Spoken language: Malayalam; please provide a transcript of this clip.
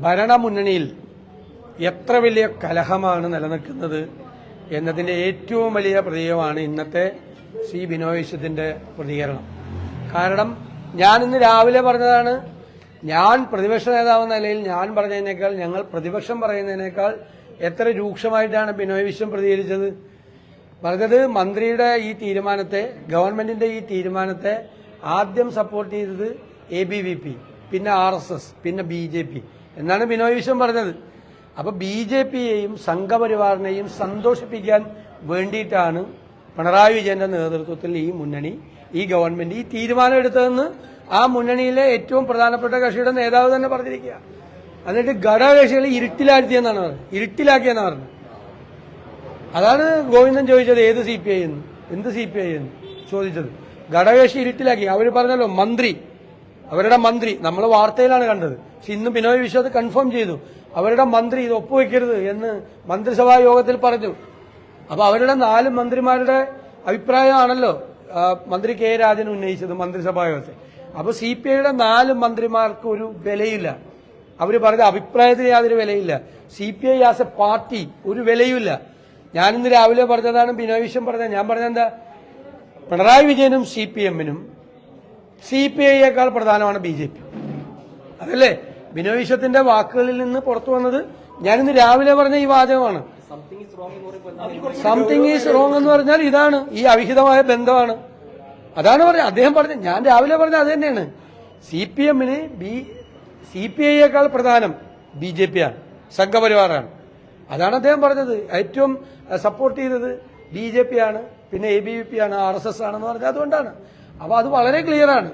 ഭരണമുന്നണിയിൽ എത്ര വലിയ കലഹമാണ് നിലനിൽക്കുന്നത് എന്നതിന്റെ ഏറ്റവും വലിയ പ്രതീകമാണ് ഇന്നത്തെ സി ബിനോയ് വിശ്വത്തിന്റെ പ്രതികരണം. കാരണം ഞാൻ ഇന്ന് രാവിലെ പറഞ്ഞതാണ് ഞാൻ പ്രതിപക്ഷ നേതാവ് നിലയിൽ ഞാൻ പറഞ്ഞതിനേക്കാൾ ഞങ്ങൾ പ്രതിപക്ഷം പറയുന്നതിനേക്കാൾ എത്ര രൂക്ഷമായിട്ടാണ് ബിനോയ് വിശ്വം പ്രതികരിച്ചത്? പറഞ്ഞത് മന്ത്രിയുടെ ഈ തീരുമാനത്തെ ഗവൺമെന്റിന്റെ ഈ തീരുമാനത്തെ ആദ്യം സപ്പോർട്ട് ചെയ്തത് എ പിന്നെ ആർ പിന്നെ ബി എന്നാണ് ബിനോയ് വിശ്വം പറഞ്ഞത്. അപ്പൊ ബി ജെ പിയെയും സംഘപരിവാറിനെയും സന്തോഷിപ്പിക്കാൻ വേണ്ടിയിട്ടാണ് പിണറായി വിജയന്റെ നേതൃത്വത്തിൽ ഈ മുന്നണി ഈ ഗവൺമെന്റ് ഈ തീരുമാനം എടുത്തതെന്ന് ആ മുന്നണിയിലെ ഏറ്റവും പ്രധാനപ്പെട്ട കക്ഷിയുടെ നേതാവ് തന്നെ പറഞ്ഞിരിക്കുക. എന്നിട്ട് ഘടകകക്ഷികളെ ഇരുട്ടിലാഴ്ത്തിയെന്നാണ് പറഞ്ഞത്. ഇരുട്ടിലാക്കിയെന്നാണ് പറഞ്ഞത്. അതാണ് ഗോവിന്ദൻ ചോദിച്ചത് ഏത് സി പി ഐ എന്ന്. എന്ത് സി പി ഐ എന്ന് ചോദിച്ചത്. ഘടകകക്ഷി ഇരുട്ടിലാക്കി. അവർ പറഞ്ഞല്ലോ മന്ത്രി. അവരുടെ മന്ത്രി നമ്മൾ വാർത്തയിലാണ് കണ്ടത്. പക്ഷെ ഇന്ന് ബിനോയ് വിശ്വത് കൺഫേം ചെയ്തു. അവരുടെ മന്ത്രി ഇത് ഒപ്പുവെക്കരുത് എന്ന് മന്ത്രിസഭാ യോഗത്തിൽ പറഞ്ഞു. അപ്പൊ അവരുടെ നാല് മന്ത്രിമാരുടെ അഭിപ്രായമാണല്ലോ മന്ത്രി കെ രാജൻ ഉന്നയിച്ചത് മന്ത്രിസഭാ യോഗത്തിൽ. അപ്പൊ സി പി ഐയുടെ നാല് മന്ത്രിമാർക്ക് ഒരു വിലയില്ല. അവർ പറഞ്ഞ അഭിപ്രായത്തിന് യാതൊരു വിലയില്ല. C P I as a party ഒരു വിലയുമില്ല. ഞാനിന്ന് രാവിലെ പറഞ്ഞതാണ് ബിനോയ് വിശ്വം പറഞ്ഞത്. ഞാൻ പറഞ്ഞെന്താ പിണറായി വിജയനും സി പി എമ്മിനും സി പി ഐയേക്കാൾ പ്രധാനമാണ് ബി ജെ പി. അതല്ലേ? ബിനോയ് വിശ്വത്തിന്റെ വാക്കുകളിൽ നിന്ന് പുറത്തു വന്നത് ഞാനിന്ന് രാവിലെ പറഞ്ഞ ഈ വാചകമാണ്. സംതിങ് ഈസ് റോങ് എന്ന് പറഞ്ഞാൽ ഇതാണ്. ഈ അവിഹിതമായ ബന്ധമാണ്. അതാണ് പറഞ്ഞത്. അദ്ദേഹം പറഞ്ഞത് ഞാൻ രാവിലെ പറഞ്ഞ അത് തന്നെയാണ്. സി പി എമ്മിന് ബി സി പി ഐയേക്കാൾ പ്രധാനം ബി ജെ പി ആണ് സംഘപരിവാറാണ്. അതാണ് അദ്ദേഹം പറഞ്ഞത്. ഏറ്റവും സപ്പോർട്ട് ചെയ്തത് ബി ജെ പി ആണ്. പിന്നെ എ ബി വി പി ആണ് ആർ എസ് എസ് ആണെന്ന് പറഞ്ഞത്. അതുകൊണ്ടാണ്. അപ്പൊ അത് വളരെ ക്ലിയർ ആണ്.